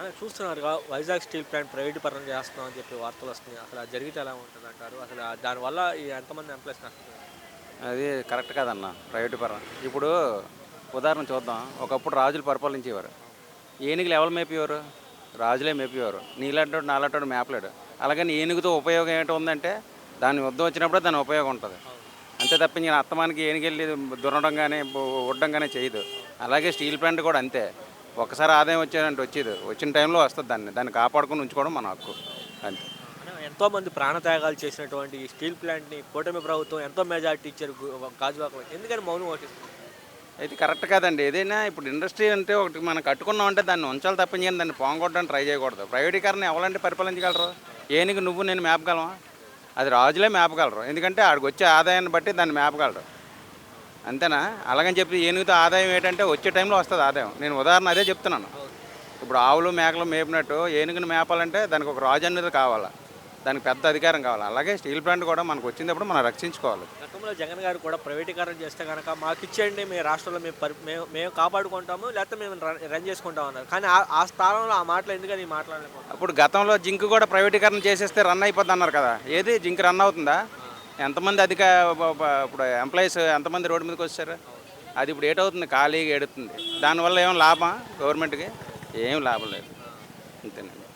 అని Vizag steel plant private పరం చేస్తున్నాం అని చెప్పి వార్తలు వస్తున్నాయి. అసలు అది జరిగితే ఎలా ఉంటుంది అంటారు? అసలు ఆ- దానివల్ల ఈ ఎంతమంది ఎంప్లాయీస్ నష్టపోయారు? అది కరెక్ట్ కాదన్న ప్రైవేట్ పరం ఇప్పుడు ఉదాహరణ చూద్దాం. ఒకప్పుడు రాజులు పరిపాలించేవారు. ఏనుగులు ఎవరు మేపేవారు? రాజులే మేపేవారు. నీలాంటి నాలాంటి మేపలేడు. అలాగని ఏనుగుతో ఉపయోగం ఏంటి ఉందంటే దాని యుద్ధం వచ్చినప్పుడే దాని ఉపయోగం ఉంటుంది. అంతే తప్ప నేను అత్తమానికి ఏనుగెళ్ళి దున్నడం కానీ ఉండడం కానీ చేయదు. అలాగే స్టీల్ ప్లాంట్ కూడా అంతే. ఒకసారి ఆదాయం వచ్చేదంటే వచ్చేది. వచ్చిన టైంలో వస్తుంది దాన్ని. దాన్ని కాపాడుకొని ఉంచుకోవడం మన హక్కు. అంతే. మంది ప్రాణత్యాగాలు చేసినటువంటి ఈ స్టీల్ ప్లాంట్ని కూటమి ప్రభుత్వం ఎంతో మెజార్టీ ఇచ్చారు గాజువాకలో ఎందుకని మౌనం ఓటిస్తుంది అయితే కరెక్ట్ కాదండి. ఏదైనా ఇప్పుడు ఇండస్ట్రీ అంటే ఒకటి మనం కట్టుకున్నాం అంటే దాన్ని ఉంచాలి తప్ప ఇంకేం దాన్ని పోంగొట్టడానికి ట్రై చేయకూడదు. ప్రైవేటీకరణ ఎవరంటే పరిపాలించగలరు? ఏనుగు నువ్వు నేను మేపగలమా? అది రాజులే మేపగలరు. ఎందుకంటే ఆడికి వచ్చే ఆదాయాన్ని బట్టి దాన్ని మేపగలరు. అంతేనా? అలాగని చెప్పి ఏనుగుతో ఆదాయం ఏంటంటే వచ్చే టైంలో వస్తుంది ఆదాయం. నేను ఉదాహరణ అదే చెప్తున్నాను. ఇప్పుడు ఆవులు మేకలు మేపినట్టు ఏనుగుని మేపాలంటే దానికి ఒక రాజు అనేది కావాలా? దానికి పెద్ద అధికారం కావాలి? అలాగే స్టీల్ ప్లాంట్ కూడా మనకు వచ్చినప్పుడు మనం రక్షించుకోవాలి. గతంలో జగన్ గారు కూడా ప్రైవేటీకరణ చేస్తే కనుక మాకు ఇచ్చేయండి మీ రాష్ట్రంలో మేము మేము మేము కాపాడుకుంటాము లేకపోతే మేము రన్ చేసుకుంటాం అన్నారు. కానీ ఆ- స్థానంలో ఆ మాటలు ఎందుకని మాట్లాడలేకపోతే అప్పుడు గతంలో జింక్ కూడా ప్రైవేటీకరణ చేసేస్తే రన్ అయిపోద్ది అన్నారు కదా. ఏది? జింక్ రన్ అవుతుందా? ఎంతమంది అధిక ఇప్పుడు ఎంప్లాయీస్ ఎంతమంది రోడ్డు మీదకి వచ్చారు? అది ఇప్పుడు ఏటవుతుంది ఖాళీగా ఏడుతుంది. దానివల్ల ఏం లాభం గవర్నమెంట్కి? ఏం లాభం లేదు. అంతేనండి.